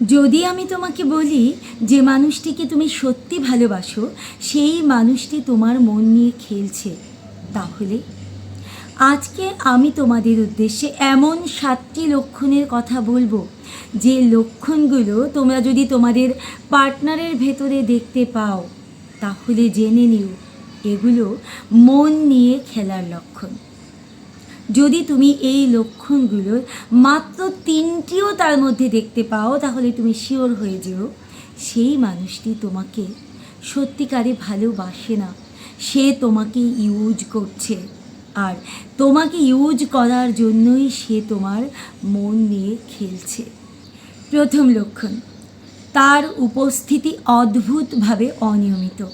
যদি আমি তোমাকে বলি যে মানুষটিকে তুমি সত্যি ভালোবাসো, সেই মানুষটি তোমার মন নিয়ে খেলছে, তাহলে? আজকে আমি তোমাদের উদ্দেশ্যে এমন সাতটি লক্ষণের কথা বলব, যে লক্ষণগুলো তোমরা যদি তোমাদের পার্টনারের ভেতরে দেখতে পাও, তাহলে জেনে নিও, এগুলো মন নিয়ে খেলার লক্ষণ। যদি তুমি এই লক্ষণগুলোর মাত্র তিনটিও তার মধ্যে দেখতে পাও, তাহলে তুমি শিওর হয়ে যেও, সেই মানুষটি তোমাকে সত্যিকারে ভালোবাসে না। সে তোমাকে ইউজ করছে। আর তোমাকে ইউজ করার জন্যই সে তোমার মন নিয়ে খেলছে। প্রথম লক্ষণ, তার উপস্থিতি অদ্ভুতভাবে অনিয়মিত।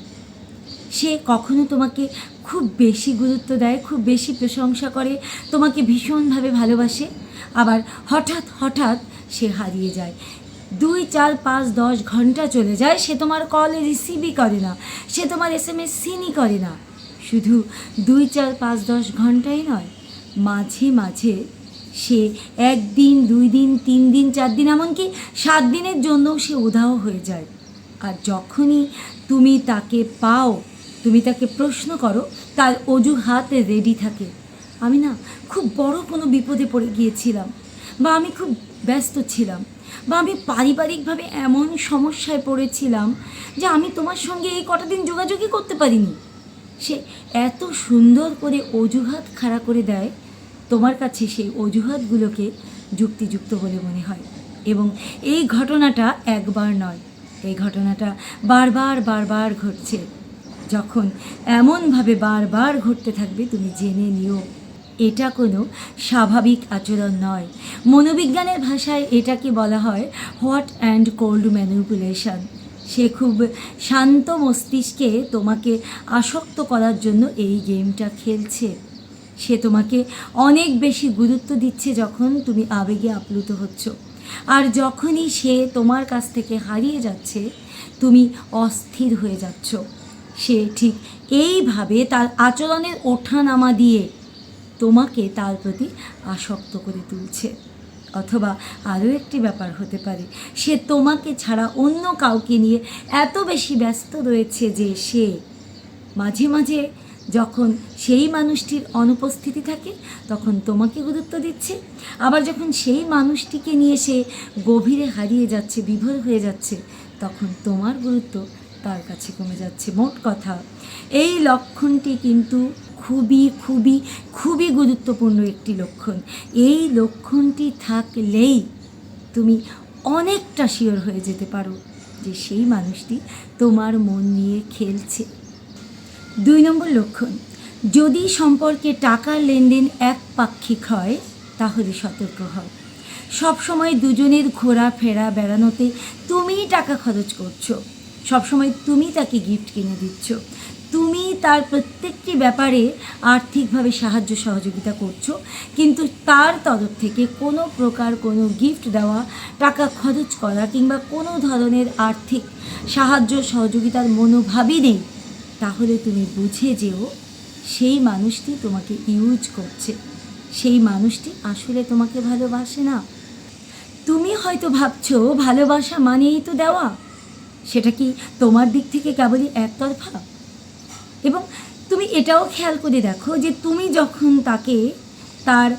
সে কখনো তোমাকে খুব বেশি গুরুত্ব দেয়, খুব বেশি প্রশংসা করে, তোমাকে ভীষণভাবে ভালোবাসে। আবার হঠাৎ হঠাৎ সে হারিয়ে যায়। দুই, চার, পাঁচ, দশ ঘণ্টা চলে যায়, সে তোমার কল রিসিভই করে না, সে তোমার এস এম এস সিনই করে না। শুধু দুই, চার, পাঁচ, দশ ঘন্টাই নয়, মাঝে মাঝে সে একদিন, দুই দিন, তিন দিন, চার দিন, এমনকি সাত দিনের জন্যও সে উধাও হয়ে যায়। আর যখনই তুমি তাকে পাও তুমি তাকে প্রশ্ন করো, তার অজুহাত রেডি থাকে। আমি না খুব বড় কোনো বিপদে পড়ে গিয়েছিলাম বা আমি খুব ব্যস্ত ছিলাম বা আমি পারিবারিকভাবে এমন সমস্যায় পড়েছিলাম যে আমি তোমার সঙ্গে এই কটা দিন যোগাযোগই করতে পারিনি। সে এত সুন্দর করে অজুহাত খাড়া করে দেয়, তোমার কাছে সেই অজুহাতগুলোকে যুক্তিযুক্ত বলে মনে হয় এবং এই ঘটনাটা একবার নয়। এই ঘটনাটা বারবার বারবার ঘটছে। যখন এমনভাবে বারবার ঘটতে থাকবে, তুমি জেনে নিও, এটা কোনো স্বাভাবিক আচরণ নয়। মনোবিজ্ঞানের ভাষায় এটাকে বলা হয় হট অ্যান্ড কোল্ড ম্যানিপুলেশন সে খুব শান্ত মস্তিষ্কে তোমাকে আসক্ত করার জন্য এই গেমটা খেলছে। সে তোমাকে অনেক বেশি গুরুত্ব দিচ্ছে যখন তুমি আবেগে আপ্লুত হচ্ছ। আর যখনই সে তোমার কাছ থেকে হারিয়ে যাচ্ছে, তুমি অস্থির হয়ে যাচ্ছ। সে ঠিক এইভাবে তার আচরণের ওঠানামা দিয়ে তোমাকে তার প্রতি আসক্ত করে তুলছে। অথবা আরও একটি ব্যাপার হতে পারে, সে তোমাকে ছাড়া অন্য কাউকে নিয়ে এত বেশি ব্যস্ত রয়েছে যে সে মাঝে মাঝে যখন সেই মানুষটির অনুপস্থিতি থাকে তখন তোমাকে গুরুত্ব দিচ্ছে। আবার যখন সেই মানুষটিকে নিয়ে সে গভীরে হারিয়ে যাচ্ছে, বিভোর হয়ে যাচ্ছে, তখন তোমার গুরুত্ব তার কাছে কমে যাচ্ছে, মোট কথা। এই লক্ষণটি কিন্তু খুবই খুবই খুবই গুরুত্বপূর্ণ একটি লক্ষণ। এই লক্ষণটি থাকলেই তুমি অনেকটা শিওর হয়ে যেতে পারো যে সেই মানুষটি তোমার মন নিয়ে খেলছে। দুই নম্বর লক্ষণ, যদি সম্পর্কে টাকার লেনদেন একপাক্ষিক হয়, তাহলে সতর্ক হও। সবসময় দুজনের ঘোরাফেরা বেড়ানোতে তুমিই টাকা খরচ করছ। সবসময় তুমি তাকে গিফট কিনে দিচ্ছ। তুমি তার প্রত্যেকটি ব্যাপারে আর্থিকভাবে সাহায্য সহযোগিতা করছ, কিন্তু তার তরফ থেকে কোনো প্রকার কোনো গিফট দেওয়া, টাকা খরচ করা কিংবা কোনো ধরনের আর্থিক সাহায্য সহযোগিতার মনোভাবই নেই। তাহলে তুমি বুঝে যেও, সেই মানুষটি তোমাকে ইউজ করছে। সেই মানুষটি আসলে তোমাকে ভালোবাসে না। তুমি হয়তো ভাবছ, ভালোবাসা মানেই তো দেওয়া। সেটা কি তোমার দিক থেকে কেবলই একতরফা? এবং তুমি এটাও খেয়াল করে দেখো যে তুমি যখন তাকে তার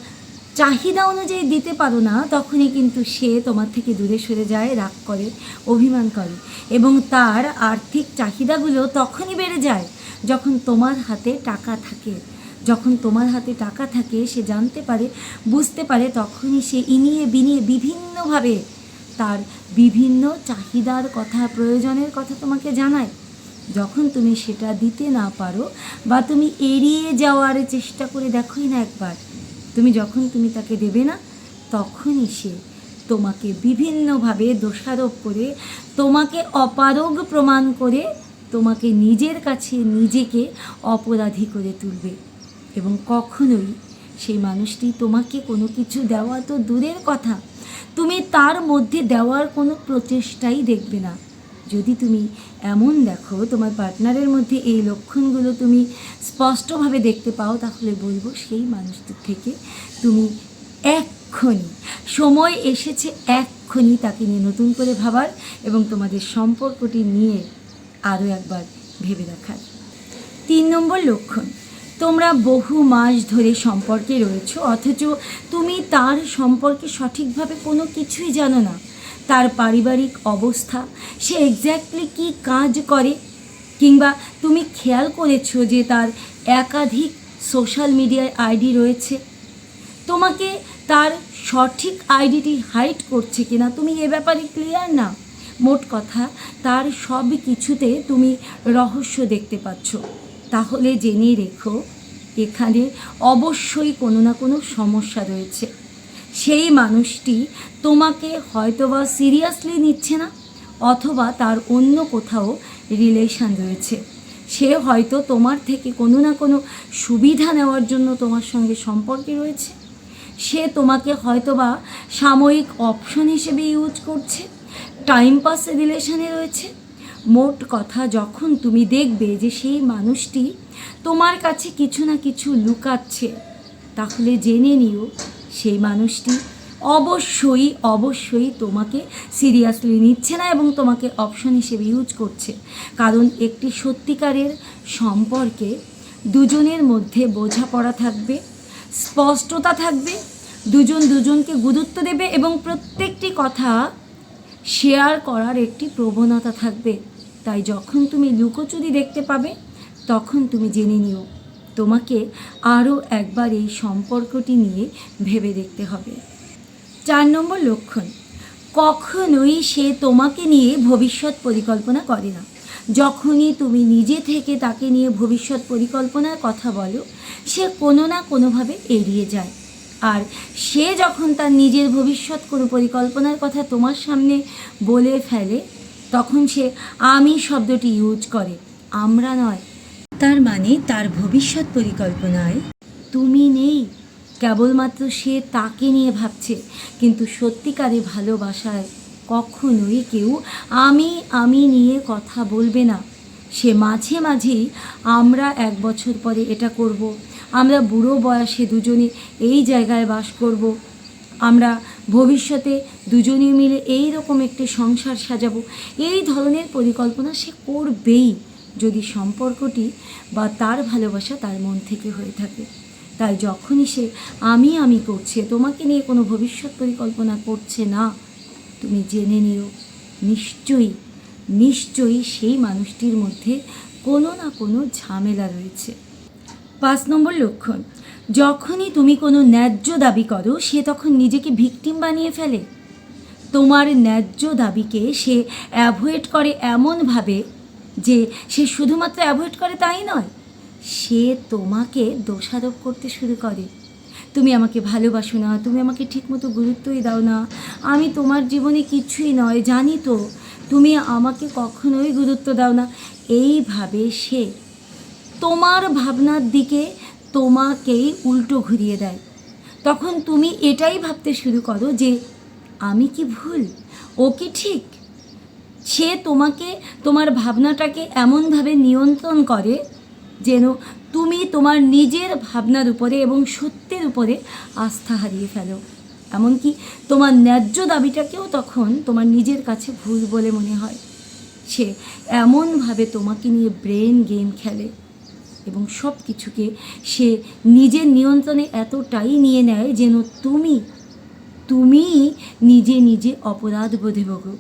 চাহিদা অনুযায়ী দিতে পারো না, তখনই কিন্তু সে তোমার থেকে দূরে সরে যায়, রাগ করে, অভিমান করে এবং তার আর্থিক চাহিদাগুলো তখনই বেড়ে যায় যখন তোমার হাতে টাকা থাকে। যখন তোমার হাতে টাকা থাকে, সে জানতে পারে, বুঝতে পারে, তখনই সে ইনিয়ে বিনিয়ে বিভিন্নভাবে তার বিভিন্ন চাহিদার কথা, প্রয়োজনের কথা তোমাকে জানায়। যখন তুমি সেটা দিতে না পারো বা তুমি এড়িয়ে যাওয়ার চেষ্টা করে দেখোই না একবার, তুমি যখন তুমি তাকে দেবে না, তখনই সে তোমাকে বিভিন্নভাবে দোষারোপ করে, তোমাকে অপারগ প্রমাণ করে, তোমাকে নিজের কাছে নিজেকে অপরাধী করে তুলবে। এবং কখনোই সেই মানুষটি তোমাকে কোনো কিছু দেওয়া তো দূরের কথা তুমি তার মধ্যে দেওয়ার কোনো প্রচেষ্টাই দেখবে না। যদি তুমি এমন দেখো, তোমার পার্টনারের মধ্যে এই লক্ষণগুলো তুমি স্পষ্টভাবে দেখতে পাও, তাহলে বলব সেই মানুষটির থেকে তুমি এক্ষণি সময় এসেছে এক্ষুনি তাকে নিয়ে নতুন করে ভাবার এবং তোমাদের সম্পর্কটি নিয়ে আরও একবার ভেবে দেখার। তিন নম্বর লক্ষণ তোমরা বহু মাস ধরে সম্পর্কে রয়েছো, অথচ তুমি তার সম্পর্কে সঠিকভাবে কোনো কিছুই জানো না। তার পারিবারিক অবস্থা, সে এক্স্যাক্টলি কী কাজ করে, কিংবা তুমি খেয়াল করেছ যে তার একাধিক সোশ্যাল মিডিয়ায় আইডি রয়েছে? তোমাকে তার সঠিক আইডিটি হাইড করছে কিনা তুমি এ ব্যাপারে ক্লিয়ার না? মোট কথা, তার সব কিছুতে তুমি রহস্য দেখতে পাচ্ছ। তাহলে জেনে রেখো, এখানে অবশ্যই কোনো না কোনো সমস্যা রয়েছে। সেই মানুষটি তোমাকে হয়তোবা সিরিয়াসলি নিচ্ছে না, অথবা তার অন্য কোথাও রিলেশন রয়েছে। সে হয়তো তোমার থেকে কোনো না কোনো সুবিধা নেওয়ার জন্য তোমার সঙ্গে সম্পর্কে রয়েছে। সে তোমাকে হয়তোবা সাময়িক অপশন হিসেবে ইউজ করছে টাইম পাস রিলেশনে রয়েছে মোট কথা যখন তুমি দেখবে যে সেই মানুষটি তোমার কাছে কিছু না কিছু লুকাচ্ছে, তাহলে জেনে নিও সেই মানুষটি অবশ্যই অবশ্যই তোমাকে সিরিয়াসলি নিচ্ছে না এবং তোমাকে অপশন হিসেবে ইউজ করছে। কারণ একটি সত্যিকারের সম্পর্কে দুজনের মধ্যে বোঝাপড়া থাকবে, স্পষ্টতা থাকবে, দুজন দুজনকে গুরুত্ব দেবে এবং প্রত্যেকটি কথা শেয়ার করার একটি প্রবণতা থাকবে। তাই যখন তুমি লুকোচুরি দেখতে পাবে, তখন তুমি জেনে নিও, তোমাকে আরও একবার এই সম্পর্কটি নিয়ে ভেবে দেখতে হবে। চার নম্বর লক্ষণ, কখনোই সে তোমাকে নিয়ে ভবিষ্যৎ পরিকল্পনা করে না। যখনই তুমি নিজে থেকে তাকে নিয়ে ভবিষ্যৎ পরিকল্পনার কথা বলো, সে কোনো না কোনোভাবে এড়িয়ে যায়। আর সে যখন তার নিজের ভবিষ্যৎ কোনো পরিকল্পনার কথা তোমার সামনে বলে ফেলে তখন সে আমি শব্দটি ইউজ করে, আমরা নয় তার মানে তার ভবিষ্যৎ পরিকল্পনায় তুমি নেই কেবলমাত্র সে তাকে নিয়ে ভাবছে, কিন্তু সত্যিকারে ভালোবাসায় কখনোই কেউ আমি আমি নিয়ে কথা বলবে না সে মাঝে মাঝেই আমরা এক বছর পরে এটা করব। আমরা বুড়ো বয়সে দুজনে এই জায়গায় বাস করব। আমরা ভবিষ্যতে দুজনে মিলে এই রকম একটি সংসার সাজাবো। এই ধরনের পরিকল্পনা সে করবেই যদি সম্পর্কটি বা তার ভালোবাসা তার মন থেকে হয়ে থাকে। তাই যখনই সে আমি আমি করছে, তোমাকে নিয়ে কোনো ভবিষ্যৎ পরিকল্পনা করছে না, তুমি জেনে নিও, নিশ্চয়ই নিশ্চয়ই সেই মানুষটির মধ্যে কোনো না কোনো ঝামেলা রয়েছে। পাঁচ নম্বর লক্ষণ যখনই তুমি কোনো ন্যায্য দাবি করো, সে তখন নিজেকে ভিকটিম বানিয়ে ফেলে। তোমার ন্যায্য দাবিকে সে অ্যাভয়েড করে এমনভাবে যে সে শুধুমাত্র অ্যাভয়েড করে তাই নয়, সে তোমাকে দোষারোপ করতে শুরু করে। তুমি আমাকে ভালোবাসো না, তুমি আমাকে ঠিকমতো গুরুত্বই দাও না। আমি তোমার জীবনে কিছুই নয়, জানি তো, তুমি আমাকে কখনোই গুরুত্ব দাও না। এইভাবে সে তোমার ভাবনার দিকে তোমাকেই উল্টো ঘুরিয়ে দেয়। তখন তুমি এটাই ভাবতে শুরু করো যে, আমি কি ভুল? ও কি ঠিক? সে তোমাকে, তোমার ভাবনাটাকে এমনভাবে নিয়ন্ত্রণ করে যেন তুমি তোমার নিজের ভাবনার উপরে এবং সত্যের উপরে আস্থা হারিয়ে ফেলো। এমনকি তোমার ন্যায্য দাবিটাকেও তখন তোমার নিজের কাছে ভুল বলে মনে হয়। সে এমনভাবে তোমাকে নিয়ে ব্রেন গেম খেলে। এবং সব কিছুকে সে নিজের নিয়ন্ত্রণে এতটাই নিয়ে নেয় যেন তুমি তুমি নিজে নিজে অপরাধ বোধে ভোগো।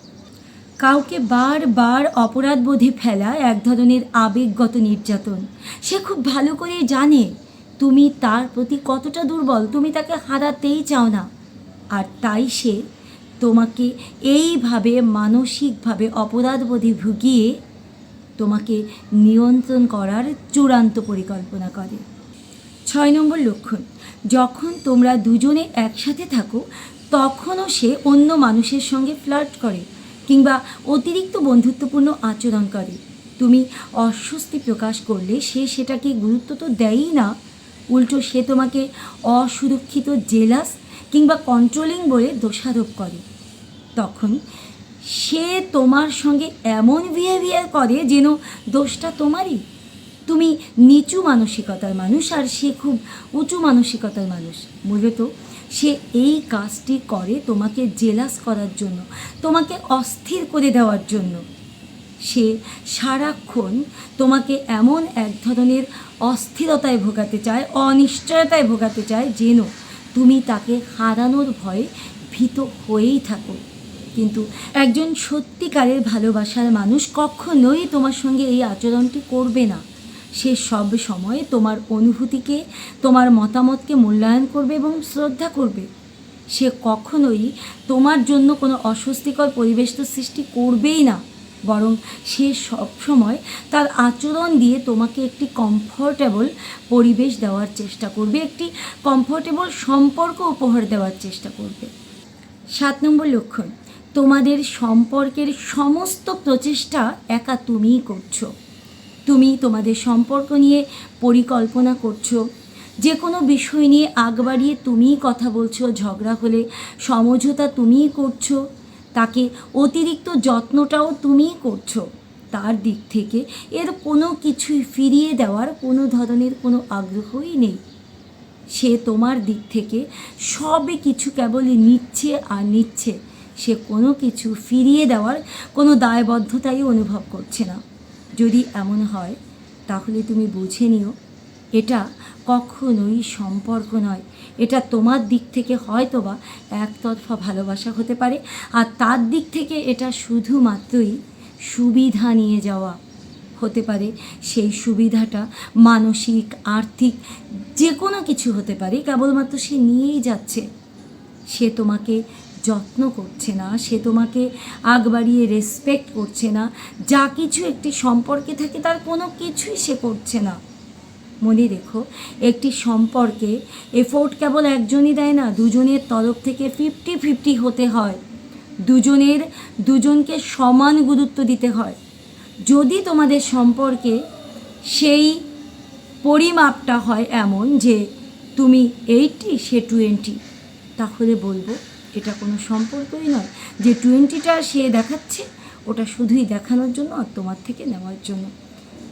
কাউকে বারবার অপরাধ বোধে ফেলা এক ধরনের আবেগগত নির্যাতন। সে খুব ভালো করে জানে তুমি তার প্রতি কতটা দুর্বল, তুমি তাকে হারাতেই চাও না। আর তাই সে তোমাকে এইভাবে মানসিকভাবে অপরাধবোধে ভুগিয়ে তোমাকে নিয়ন্ত্রণ করার চূড়ান্ত পরিকল্পনা করে। ছয় নম্বর লক্ষণ, যখন তোমরা দুজনে একসাথে থাকো, তখনও সে অন্য মানুষের সঙ্গে ফ্লার্ট করে কিংবা অতিরিক্ত বন্ধুত্বপূর্ণ আচরণ করে। তুমি অস্বস্তি প্রকাশ করলে সে সেটাকে গুরুত্ব তো দেয়ই না। উল্টো সে তোমাকে অসুরক্ষিত জেলাস কিংবা কন্ট্রোলিং বলে দোষারোপ করে। তখন সে তোমার সঙ্গে এমন বিহেভিয়ার করে যেন দোষটা তোমারই। তুমি নিচু মানসিকতার মানুষ আর সে খুব উঁচু মানসিকতার মানুষ মূলত সে এই কাজটি করে তোমাকে জেলাস করার জন্য, তোমাকে অস্থির করে দেওয়ার জন্য। সে সারাক্ষণ তোমাকে এমন এক ধরনের অস্থিরতায় ভোগাতে চায়, অনিশ্চয়তায় ভোগাতে চায় যেন তুমি তাকে হারানোর ভয়ে ভীত হয়েই থাকো। কিন্তু একজন সত্যিকারের ভালোবাসার মানুষ কখনোই তোমার সঙ্গে এই আচরণটি করবে না। সে সব সময় তোমার অনুভূতিকে, তোমার মতামতকে মূল্যায়ন করবে এবং শ্রদ্ধা করবে। সে কখনোই তোমার জন্য কোনো অস্বস্তিকর পরিবেশ তো সৃষ্টি করবেই না, বরং সে সবসময় তার আচরণ দিয়ে তোমাকে একটি কমফোর্টেবল পরিবেশ দেওয়ার চেষ্টা করবে, একটি কমফোর্টেবল সম্পর্ক উপহার দেওয়ার চেষ্টা করবে। সাত নম্বর লক্ষণ তোমাদের সম্পর্কের সমস্ত প্রচেষ্টা একা তুমিই করছ। তুমি তোমাদের সম্পর্ক নিয়ে পরিকল্পনা করছ। যে কোনো বিষয় নিয়ে আগ বাড়িয়ে তুমিই কথা বলছো, ঝগড়া হলে সমঝোতা তুমিই করছ, তাকে অতিরিক্ত যত্নটাও তুমিই করছ। তার দিক থেকে এর কোনো কিছুই ফিরিয়ে দেওয়ার কোনো ধরনের কোনো আগ্রহই নেই। সে তোমার দিক থেকে সবে কিছু কেবলই নিচ্ছে আর নিচ্ছে। সে কোনো কিছু ফিরিয়ে দেওয়ার কোনো দায়বদ্ধতাই অনুভব করছে না। যদি এমন হয়, তাহলে তুমি বুঝে নিও, এটা কখনোই সম্পর্ক নয়। এটা তোমার দিক থেকে হয়তোবা একতরফা ভালোবাসা হতে পারে, আর তার দিক থেকে এটা শুধুমাত্রই সুবিধা নিয়ে যাওয়া হতে পারে। সেই সুবিধাটা মানসিক, আর্থিক যে কোনো কিছু হতে পারে, কেবলমাত্র সে নিয়েই যাচ্ছে। সে তোমাকে যত্ন করছে না, সে তোমাকে আগ বাড়িয়ে রেসপেক্ট করছে না, যা কিছু একটি সম্পর্কে থাকে তার কোনো কিছুই সে করছে না। মনে রেখো, একটি সম্পর্কে এফোর্ট কেবল একজনই দেয় না, দুজনের তরফ থেকে ফিফটি ফিফটি হতে হয়। দুজনের, দুজনকে সমান গুরুত্ব দিতে হয়। যদি তোমাদের সম্পর্কে সেই পরিমাপটা হয় এমন যে, তুমি এইটটি সে টোয়েন্টি তাহলে বলব এটা কোনো সম্পর্কই নয়। যে টোয়েন্টিটা সে দেখাচ্ছে, ওটা শুধুই দেখানোর জন্য আর তোমার থেকে নেওয়ার জন্য।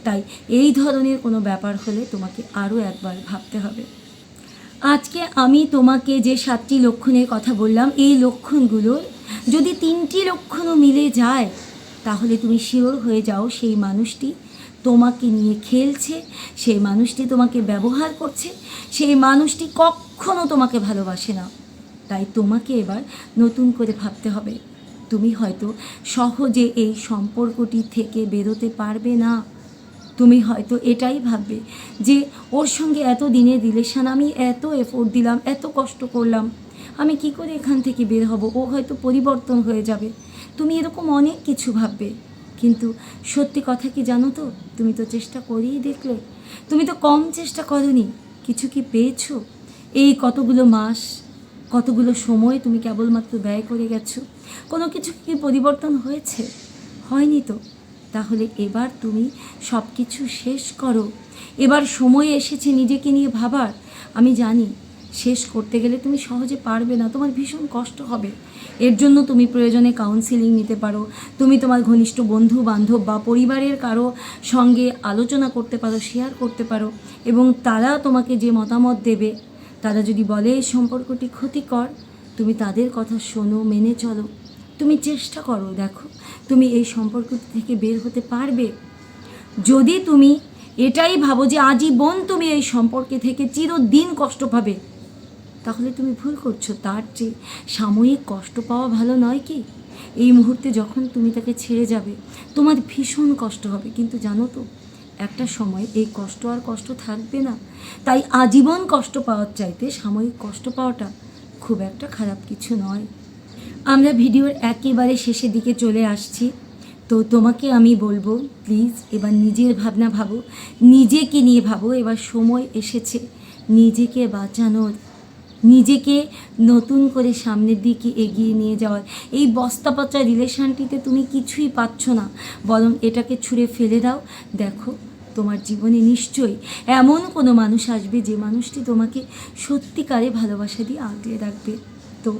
তাই এই ধরনের কোনো ব্যাপার হলে তোমাকে আরও একবার ভাবতে হবে। আজকে আমি তোমাকে যে সাতটি লক্ষণের কথা বললাম, এই লক্ষণগুলোর যদি তিনটি লক্ষণও মিলে যায়, তাহলে তুমি শিওর হয়ে যাও সেই মানুষটি তোমাকে নিয়ে খেলছে, সেই মানুষটি তোমাকে ব্যবহার করছে, সেই মানুষটি কখনো তোমাকে ভালোবাসে না। তাই তোমাকে এবার নতুন করে ভাবতে হবে। তুমি হয়তো সহজে এই সম্পর্কটি থেকে বেরোতে পারবে না। তুমি হয়তো এটাই ভাববে যে, ওর সঙ্গে এত দিনের রিলেশন আমি এত এফোর্ট দিলাম, এত কষ্ট করলাম। আমি কি করে এখান থেকে বের হব? ও হয়তো পরিবর্তন হয়ে যাবে। তুমি এরকম অনেক কিছু ভাববে। কিন্তু সত্যি কথা কি জানো তো? তুমি তো চেষ্টা করেই দেখলে। তুমি তো কম চেষ্টা করনি। কিছু কি পেয়েছ? এই কতগুলো মাস কতগুলো সময় তুমি কেবলমাত্র ব্যয় করে গেছো? কোনো কিছু কি পরিবর্তন হয়েছে? হয়নি তো। তাহলে এবার তুমি সব কিছু শেষ করো। এবার সময় এসেছে নিজেকে নিয়ে ভাবার। আমি জানি, শেষ করতে গেলে তুমি সহজে পারবে না। তোমার ভীষণ কষ্ট হবে। এর জন্য তুমি প্রয়োজনে কাউন্সিলিং নিতে পারো। তুমি তোমার ঘনিষ্ঠ বন্ধু বান্ধব বা পরিবারের কারও সঙ্গে আলোচনা করতে পারো শেয়ার করতে পারো এবং তারা তোমাকে যে মতামত দেবে তারা যদি বলে, এই সম্পর্কটি ক্ষতিকর, তুমি তাদের কথা শোনো, মেনে চলো। তুমি চেষ্টা করো, দেখো, তুমি এই সম্পর্ক থেকে বের হতে পারবে। যদি তুমি এটাই ভাবো যে আজীবন তুমি এই সম্পর্কে থেকে চিরদিন কষ্ট পাবে, তাহলে তুমি ভুল করছ। তার চেয়ে সাময়িক কষ্ট পাওয়া ভালো নয় কি? এই মুহূর্তে যখন তুমি তাকে ছেড়ে যাবে, তোমার ভীষণ কষ্ট হবে। কিন্তু জানো তো একটা সময় এই কষ্ট আর কষ্ট থাকবে না। তাই আজীবন কষ্ট পাওয়ার চাইতে সাময়িক কষ্ট পাওয়াটা খুব একটা খারাপ কিছু নয়। আমরা ভিডিওর একেবারে শেষের দিকে চলে আসছি। তো তোমাকে আমি বলব প্লিজ এবার নিজের ভাবনা ভাবো। নিজেকে নিয়ে ভাবো, এবার সময় এসেছে নিজেকে বাঁচানোর। নিজেকে নতুন করে সামনের দিকে এগিয়ে নিয়ে যাওয়ার। এই বস্তা পচা রিলেশনটিতে তুমি কিছুই পাচ্ছ না। বরং এটাকে ছুঁড়ে ফেলে দাও। দেখো তোমার জীবনে নিশ্চয়ই এমন কোনো মানুষ আসবে যে মানুষটি তোমাকে সত্যিকারে ভালোবাসা দিয়ে আগলে রাখবে। তো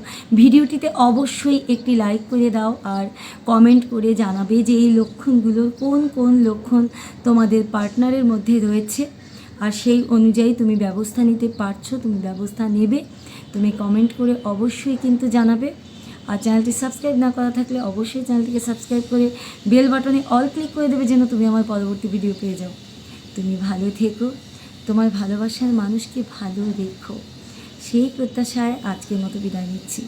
ভিডিওটিতে অবশ্যই একটি লাইক করে দাও আর কমেন্ট করে জানাবে যে এই লক্ষণগুলোর কোন কোন লক্ষণ তোমাদের পার্টনারের মধ্যে রয়েছে। আর সেই অনুযায়ী তুমি ব্যবস্থা নিতে পারছ, তুমি ব্যবস্থা নেবে। তুমি কমেন্ট করে অবশ্যই কিন্তু জানাবে। আর চ্যানেলটি সাবস্ক্রাইব না করা থাকলে অবশ্যই চ্যানেলটিকে সাবস্ক্রাইব করে বেল বাটনে অল ক্লিক করে দেবে যেন তুমি আমার পরবর্তী ভিডিও পেয়ে যাও। তুমি ভালো থেকো। তোমার ভালোবাসার মানুষকে ভালো রেখো। সেই প্রত্যাশায় আজকের মতো বিদায় নিচ্ছি।